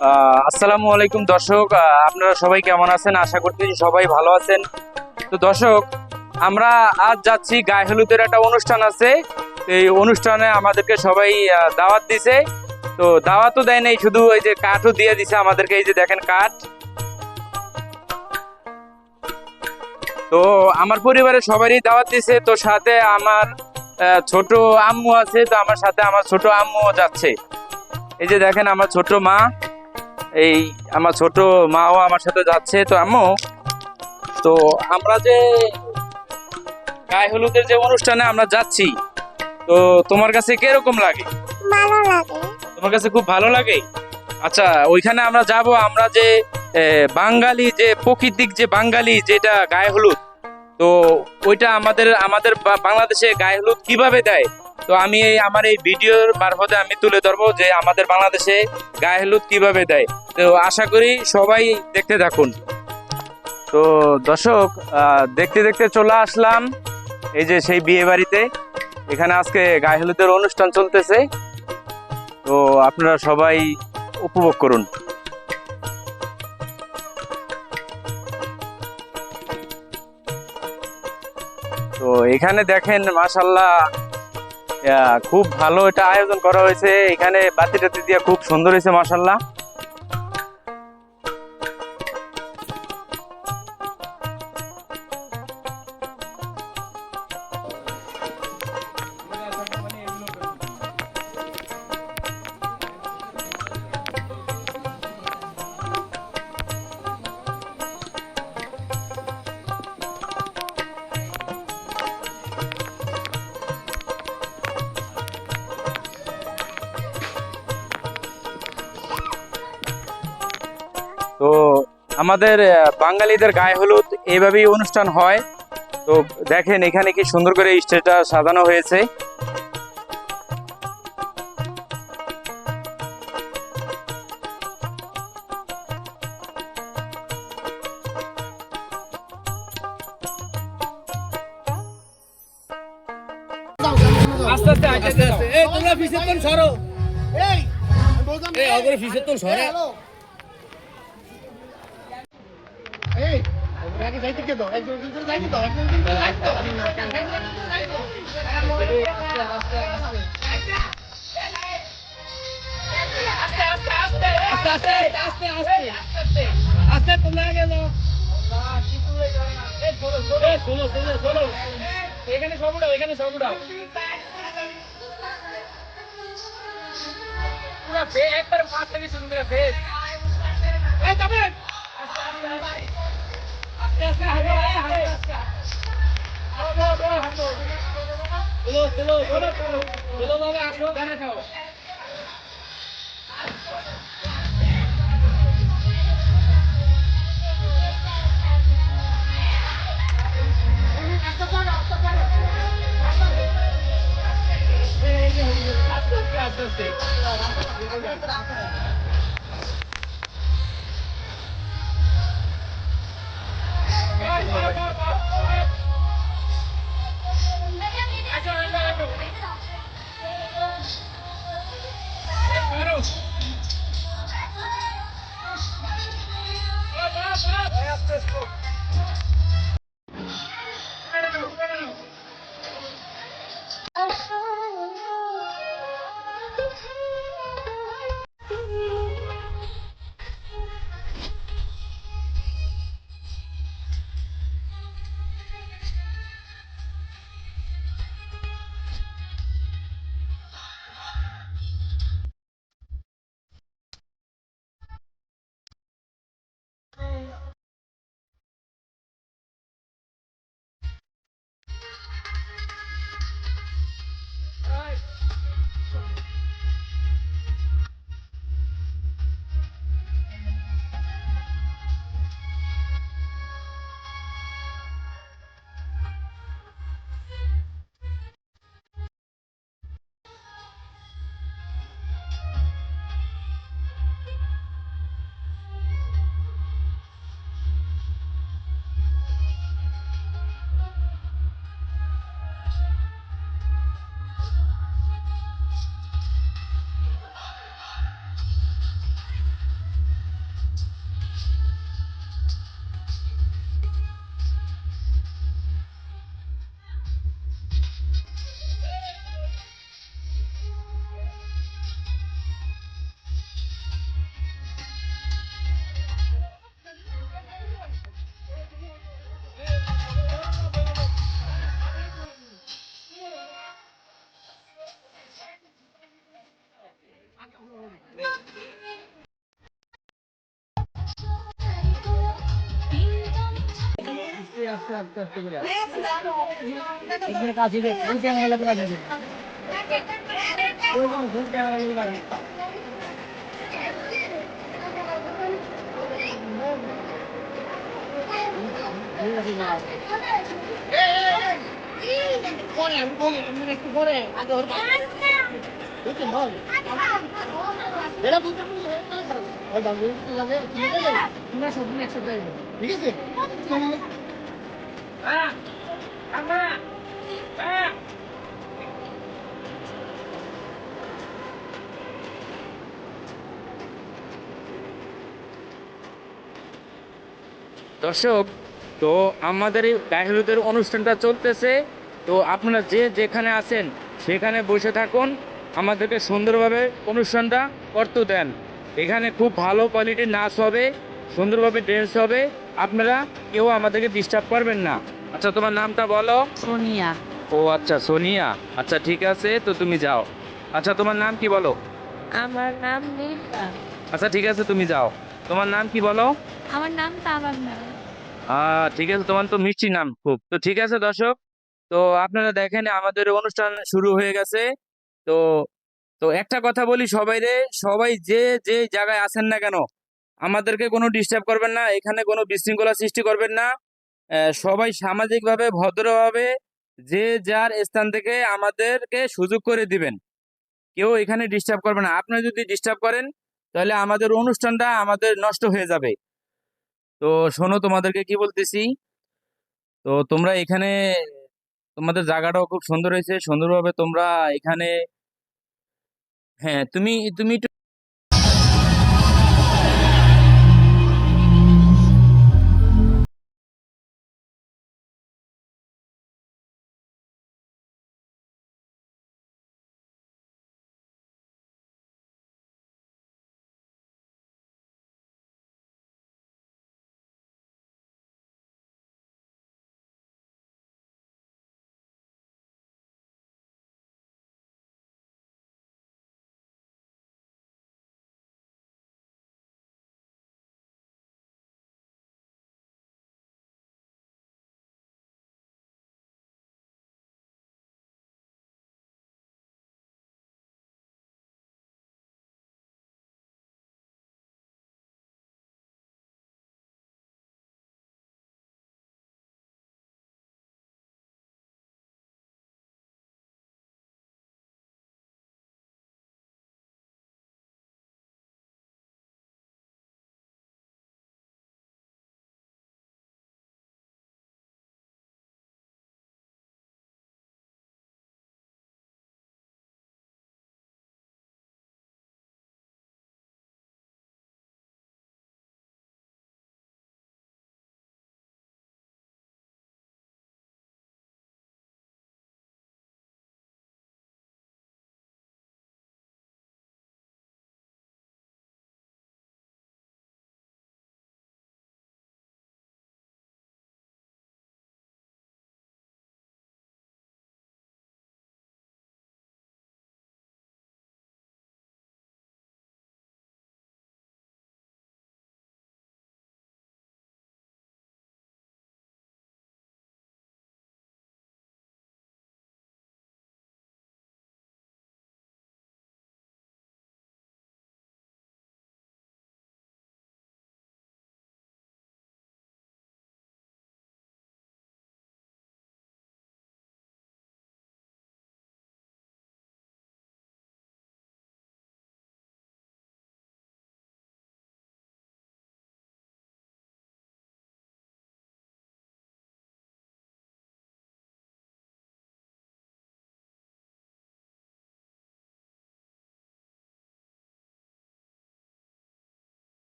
আসসালামু আলাইকুম দর্শক আপনারা সবাই কেমন আছেন? আশা করতেছি সবাই ভালো আছেন। তো দর্শক, আমরা আজ যাচ্ছি গায়ে হলুদের একটা অনুষ্ঠান আছে। এই অনুষ্ঠানে আমাদেরকে সবাই দাওয়াত দিছে। তো দাওয়াতও দেয় নাই, শুধু ওই যে কাঠও দিয়ে দিছে আমাদেরকে, এই যে দেখেন কাঠ। তো আমার পরিবারের সবারই দাওয়াত দিছে। তো সাথে আমার ছোট আম্মু আছে, তো আমার সাথে আমার ছোট আম্মুও যাচ্ছে। এই যে দেখেন আমার ছোট মা। এই আমার ছোট মাও আমার সাথে যাচ্ছে তো আম্মু তো আমরা যে গায়ে হলুদের যে অনুষ্ঠানে আমরা যাচ্ছি তো তোমার কাছে কীরকম লাগে? ভালো লাগে। তোমার কাছে খুব ভালো লাগে? আচ্ছা ওইখানে আমরা যাব আমরা যে বাঙালি যে প্রকৃতিক যে বাঙালি যেটা গায়ে হলুদ তো ওইটা আমাদের আমাদের বাংলাদেশে গায়ে হলুদ কীভাবে দেয়? তো আমি আমার এই ভিডিওর মারফতে আমি তুলে ধরবো যে আমাদের বাংলাদেশে গায়ে হলুদ কীভাবে দেয়। তো আশা করি সবাই দেখতে থাকুন। তো দর্শক দেখতে দেখতে চলে আসলাম এই যে সেই বিয়ে বাড়িতে। এখানে আজকে গায়ে হলুদের অনুষ্ঠান চলতেছে। তো আপনারা সবাই উপভোগ করুন। তো এখানে দেখেন মাশাল্লাহ আহ, খুব ভালো এটা আয়োজন করা হয়েছে। এখানে বাতি টাতি দিয়ে খুব সুন্দর হয়েছে মাশাল্লাহ আমাদের বাঙালিদের গায়ে হলুদ এইভাবেই অনুষ্ঠান হয়। তো দেখেন এখানে কি সুন্দর করে স্টেজটা সাজানো হয়েছে। আস্তে আস্তে আস্তে আস্তে। এই তোমরা ফিসের তোন সরো। এই এই অগরে ফিসের তোন সরে এই আগে যাইতে কে দাও? একজন একজন যাইতে দাও, একজন একজন যাইতে দাও। আস্তে আস্তে আস্তে আস্তে আস্তে আস্তে তোমরা আগে যাও চলো চলো চলো এখানে সব উঠাও এখানে সব উঠাও পুরো ফে একবার পাঁচ থেকে করে ফেস এই তবে চলো চলো চলো বাবা আসো গানা খাও আস্তে আস্তে আস্তে করে এখানে কাছে দে ফুল ক্যামেরা লাগা দে ওই কোন ফুল ক্যামেরা লাগা বল এটা বুঝতে ওই ঠিক আছে দর্শক, তো আমাদের এই অনুষ্ঠানটা চলতেছে। তো আপনারা যে যেখানে আছেন, সেখানে বসে থাকুন। আমাদেরকে সুন্দরভাবে অনুষ্ঠানটা করতে দেন। এখানে খুব ভালো কোয়ালিটির নাচ হবে, সুন্দরভাবে ড্রেস হবে। আপনারা কেউ আমাদেরকে ডিস্টার্ব করবেন না। আচ্ছা তোমার নামটা বলো? সোনিয়া। ও আচ্ছা সোনিয়া। আচ্ছা ঠিক আছে তো তুমি যাও। আচ্ছা তোমার নাম কি বলো? আমার নাম নীতা আচ্ছা ঠিক আছে তুমি যাও। তোমার নাম কি বলো? আমার নাম তামান্না আহ ঠিক আছে তোমার তো মিষ্টি নাম খুব। তো ঠিক আছে দর্শক তো আপনারা দেখেন আমাদের অনুষ্ঠান শুরু হয়ে গেছে। তো তো একটা কথা বলি সবাই রে সবাই যে যে জায়গায় আছেন না কেন আমাদেরকে কোনো ডিস্টার্ব করবেন না এখানে কোনো বিশৃঙ্খলা সৃষ্টি করবেন না। সবাই সামাজিকভাবে, ভদ্রভাবে যে যার স্থান থেকে আমাদেরকে সুযোগ করে দিবেন। কেউ এখানে ডিস্টার্ব করবে না। আপনি যদি ডিস্টার্ব করেন, তাহলে আমাদের অনুষ্ঠানটা আমাদের নষ্ট হয়ে যাবে। তো শোনো, তোমাদেরকে কি বলতেছি? তো তোমরা এখানে, তোমাদের জায়গাটাও খুব সুন্দর হয়েছে। সুন্দরভাবে তোমরা এখানে হ্যাঁ তুমি তুমি